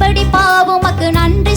எப்படி பாவமக்கு நன்றி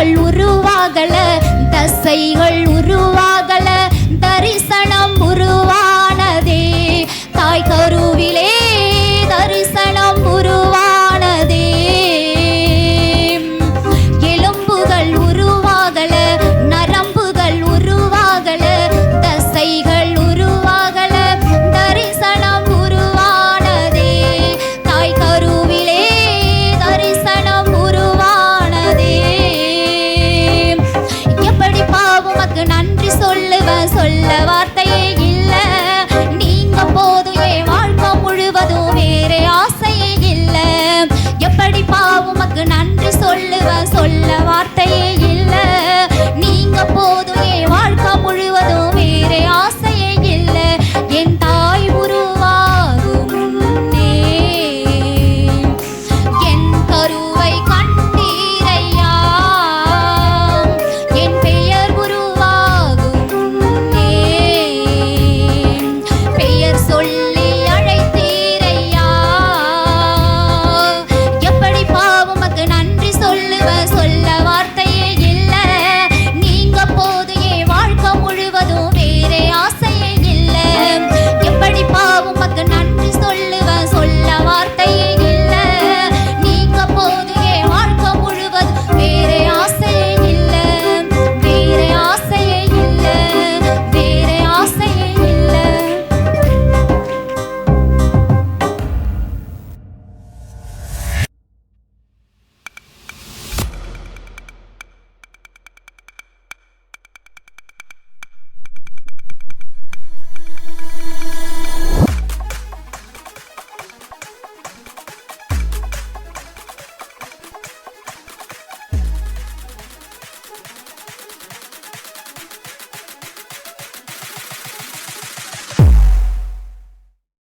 தசைகள் உருவாகல தசைகள் உருவாக அல்லவா